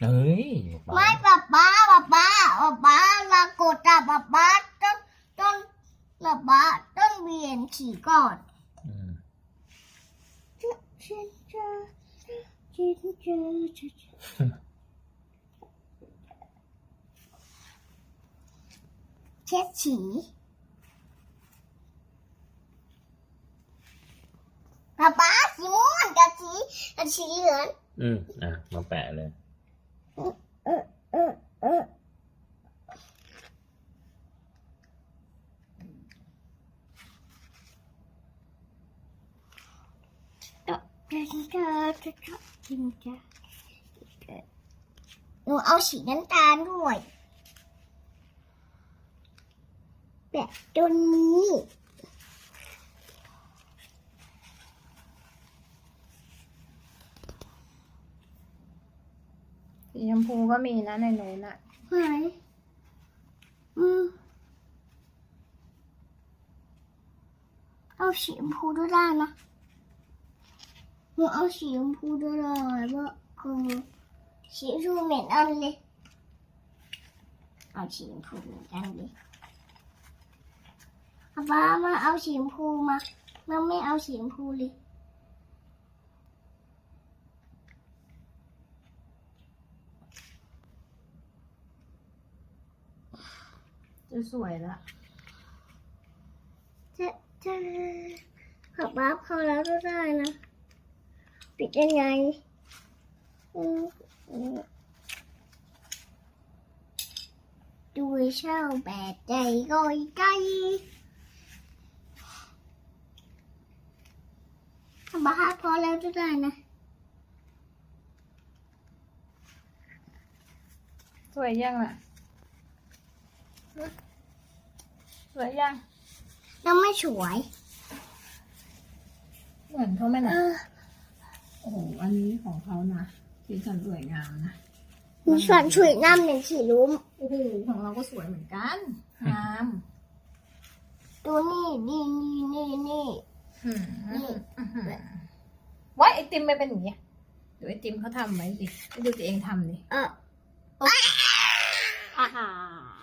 เฮ้ยป๊าไม่ป๊าป๊าป๊าป๊าป๊าป๊าลากดอะป๊าป๊าต้องต้องป๊าป๊าต้องเรียนขี่ก่อนอืมฉันจะฉันจะเช็ดฉีป๊าป๊าสีม่วงกับสีกับสีเหลืองอืมอะมาแปะเลย หนูเอาสีน้ำตาลด้วยแบบตัวนี้ สีชมพูก็มีนะในนู้นอะไหนอืมเอาสีชมพูด้วยได้นะหนูเอาสีชมพูด้วยได้เพราคือสีชมพูเหมือนอันเลยเอาสีชมพูเหมือนกันเลยอาป้ามาเอาสีชมพูมาเราไม่เอาสีชมพูเลย จะสวยละจะจะขับบ้าพอแล้วก็ได้นะ ปิดยังไงอืมอืมดูเช่าแบบใจก้อยใจขับบ้าพอแล้วก็ได้นะ สวยยังล่ะฮะ สวยยังแล้วไม่สวย เหมือนเขาไหมเอนะอโอ้โหอันนี้ของเขานะสีสันสวยงามนะมีส่วนสวยน้ำหนึ่งสีรุ้มโอ้โหของเราก็สวยเหมือนกันงามดูนี่นี่นี่นี่นี่หืมนี่ว้ายไอติมไม่เป็นอย่างนี้ดูไอติมเขาทำไว้สิไปดูตัวเองทำดิเอออาหาร